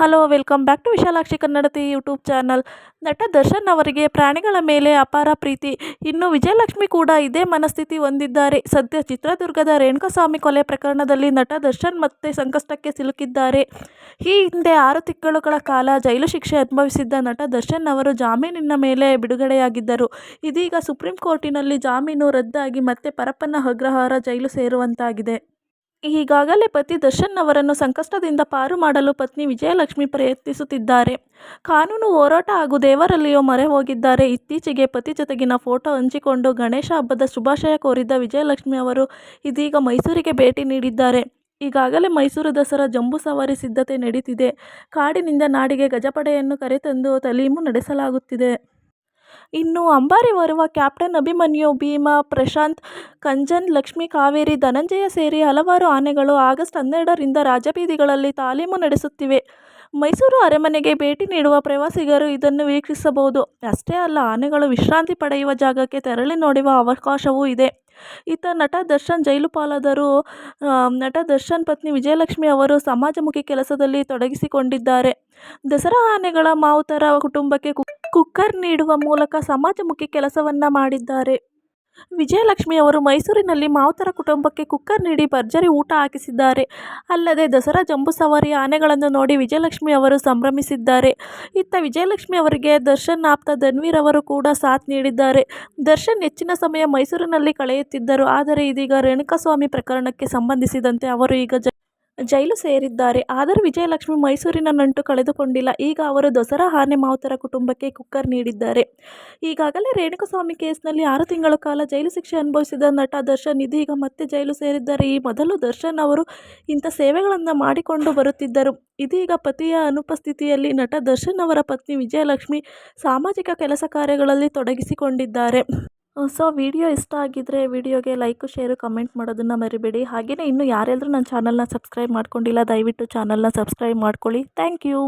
Hello welcome back to Vishalakshi Kannadathi YouTube channel ನಟ ದರ್ಶನ್ ಅವರಿಗೆ ಪ್ರಾಣಿಗಳ ಮೇಲೆ ಅಪಾರ ಪ್ರೀತಿ. ಇನ್ನು ವಿಜಯಲಕ್ಷ್ಮಿ ಕೂಡ ಇದೇ ಮನಸ್ಥಿತಿ ಹೊಂದಿದ್ದಾರೆ. ಸದ್ಯ ಚಿತ್ರದುರ್ಗದ ರೇಣುಕಾಸ್ವಾಮಿ ಕೊಲೆ ಪ್ರಕರಣದಲ್ಲಿ ನಟ ದರ್ಶನ್ ಮತ್ತೆ ಸಂಕಷ್ಟಕ್ಕೆ ಸಿಲುಕಿದ್ದಾರೆ. ಈ ಹಿಂದೆ ಆರು ತಿಂಗಳುಗಳ ಕಾಲ ಜೈಲು ಶಿಕ್ಷೆ ಅನುಭವಿಸಿದ್ದ ನಟ ದರ್ಶನ್ ಅವರು ಜಾಮೀನಿನ ಮೇಲೆ ಬಿಡುಗಡೆಯಾಗಿದ್ದರು. ಇದೀಗ ಸುಪ್ರೀಂ ಕೋರ್ಟಿನಲ್ಲಿ ಜಾಮೀನು ರದ್ದಾಗಿ ಮತ್ತೆ ಪರಪ್ಪನ ಅಗ್ರಹಾರ ಜೈಲು ಸೇರುವಂತಾಗಿದೆ. ಈಗಾಗಲೇ ಪತಿ ದರ್ಶನ್ ಅವರನ್ನು ಸಂಕಷ್ಟದಿಂದ ಪಾರು ಮಾಡಲು ಪತ್ನಿ ವಿಜಯಲಕ್ಷ್ಮಿ ಪ್ರಯತ್ನಿಸುತ್ತಿದ್ದಾರೆ. ಕಾನೂನು ಹೋರಾಟ ಹಾಗೂ ದೇವರಲ್ಲಿಯೋ ಮೊರೆ ಹೋಗಿದ್ದಾರೆ. ಇತ್ತೀಚೆಗೆ ಪತಿ ಜೊತೆಗಿನ ಫೋಟೋ ಹಂಚಿಕೊಂಡು ಗಣೇಶ ಹಬ್ಬದ ಶುಭಾಶಯ ಕೋರಿದ್ದ ವಿಜಯಲಕ್ಷ್ಮಿ ಅವರು ಇದೀಗ ಮೈಸೂರಿಗೆ ಭೇಟಿ ನೀಡಿದ್ದಾರೆ. ಈಗಾಗಲೇ ಮೈಸೂರು ದಸರಾ ಜಂಬೂ ಸವಾರಿ ಸಿದ್ಧತೆ ನಡೀತಿದೆ. ಕಾಡಿನಿಂದ ನಾಡಿಗೆ ಗಜಪಡೆಯನ್ನು ಕರೆತಂದು ತಲೀಮು ನಡೆಸಲಾಗುತ್ತಿದೆ. ಇನ್ನು ಅಂಬಾರಿ ಹೊರುವ ಕ್ಯಾಪ್ಟನ್ ಅಭಿಮನ್ಯು, ಭೀಮಾ, ಪ್ರಶಾಂತ್, ಕಂಜನ್, ಲಕ್ಷ್ಮಿ ಕಾವೇರಿ, ಧನಂಜಯ ಸೇರಿ ಹಲವಾರು ಆನೆಗಳು ಆಗಸ್ಟ್ ಹನ್ನೆರಡರಿಂದ ರಾಜಬೀದಿಗಳಲ್ಲಿ ತಾಲೀಮು ನಡೆಸುತ್ತಿವೆ. ಮೈಸೂರು ಅರಮನೆಗೆ ಭೇಟಿ ನೀಡುವ ಪ್ರವಾಸಿಗರು ಇದನ್ನು ವೀಕ್ಷಿಸಬಹುದು. ಅಷ್ಟೇ ಅಲ್ಲ, ಆನೆಗಳು ವಿಶ್ರಾಂತಿ ಪಡೆಯುವ ಜಾಗಕ್ಕೆ ತೆರಳಿ ನೋಡುವ ಅವಕಾಶವೂ ಇದೆ. ಇತ್ತ ನಟ ದರ್ಶನ್ ಜೈಲು ಪಾಲಾದರು ನಟ ದರ್ಶನ್ ಪತ್ನಿ ವಿಜಯಲಕ್ಷ್ಮಿ ಅವರು ಸಮಾಜಮುಖಿ ಕೆಲಸದಲ್ಲಿ ತೊಡಗಿಸಿಕೊಂಡಿದ್ದಾರೆ. ದಸರಾ ಆನೆಗಳ ಮಾವುತರ ಕುಟುಂಬಕ್ಕೆ ಕುಕ್ಕರ್ ನೀಡುವ ಮೂಲಕ ಸಮಾಜಮುಖಿ ಕೆಲಸವನ್ನ ಮಾಡಿದ್ದಾರೆ. ವಿಜಯಲಕ್ಷ್ಮಿ ಅವರು ಮೈಸೂರಿನಲ್ಲಿ ಮಾವುತರ ಕುಟುಂಬಕ್ಕೆ ಕುಕ್ಕರ್ ನೀಡಿ ಭರ್ಜರಿ ಊಟ ಹಾಕಿಸಿದ್ದಾರೆ. ಅಲ್ಲದೆ ದಸರಾ ಜಂಬೂ ಸವಾರಿ ಆನೆಗಳನ್ನು ನೋಡಿ ವಿಜಯಲಕ್ಷ್ಮಿ ಅವರು ಸಂಭ್ರಮಿಸಿದ್ದಾರೆ. ಇತ್ತ ವಿಜಯಲಕ್ಷ್ಮಿ ಅವರಿಗೆ ದರ್ಶನ್ ಆಪ್ತ ಧನ್ವೀರ್ ಅವರು ಕೂಡ ಸಾಥ್ ನೀಡಿದ್ದಾರೆ. ದರ್ಶನ್ ಹೆಚ್ಚಿನ ಸಮಯ ಮೈಸೂರಿನಲ್ಲಿ ಕಳೆಯುತ್ತಿದ್ದರು. ಆದರೆ ಇದೀಗ ರೇಣುಕಾಸ್ವಾಮಿ ಪ್ರಕರಣಕ್ಕೆ ಸಂಬಂಧಿಸಿದಂತೆ ಅವರು ಈಗ ಜೈಲು ಸೇರಿದ್ದಾರೆ. ಆದರೂ ವಿಜಯಲಕ್ಷ್ಮಿ ಮೈಸೂರಿನ ನಂಟು ಕಳೆದುಕೊಂಡಿಲ್ಲ. ಈಗ ಅವರು ದಸರಾ ಆನೆ ಮಾವುತರ ಕುಟುಂಬಕ್ಕೆ ಕುಕ್ಕರ್ ನೀಡಿದ್ದಾರೆ. ಈಗಾಗಲೇ ರೇಣುಕಸ್ವಾಮಿ ಕೇಸ್ನಲ್ಲಿ ಆರು ತಿಂಗಳ ಕಾಲ ಜೈಲು ಶಿಕ್ಷೆ ಅನುಭವಿಸಿದ ನಟ ದರ್ಶನ್, ಇದೀಗ ಮತ್ತೆ ಜೈಲು ಸೇರಿದ್ದಾರೆ. ಈ ಮೊದಲು ದರ್ಶನ್ ಅವರು ಇಂಥ ಸೇವೆಗಳನ್ನು ಮಾಡಿಕೊಂಡು ಬರುತ್ತಿದ್ದರು. ಇದೀಗ ಪತಿಯ ಅನುಪಸ್ಥಿತಿಯಲ್ಲಿ ನಟ ದರ್ಶನ್ ಅವರ ಪತ್ನಿ ವಿಜಯಲಕ್ಷ್ಮಿ ಸಾಮಾಜಿಕ ಕೆಲಸ ಕಾರ್ಯಗಳಲ್ಲಿ ತೊಡಗಿಸಿಕೊಂಡಿದ್ದಾರೆ. ಸೊ ವಿಡಿಯೋ ಇಷ್ಟ ಆಗಿದ್ದರೆ ವಿಡಿಯೋಗೆ ಲೈಕು, ಶೇರು, ಕಮೆಂಟ್ ಮಾಡೋದನ್ನು ಮರಿಬೇಡಿ. ಹಾಗೆಯೇ ಇನ್ನೂ ಯಾರೆಲ್ಲರೂ ನನ್ನ ಚಾನಲ್ನ ಸಬ್ಸ್ಕ್ರೈಬ್ ಮಾಡ್ಕೊಂಡಿಲ್ಲ, ದಯವಿಟ್ಟು ಚಾನಲ್ನ ಸಬ್ಸ್ಕ್ರೈಬ್ ಮಾಡ್ಕೊಳ್ಳಿ. Thank you.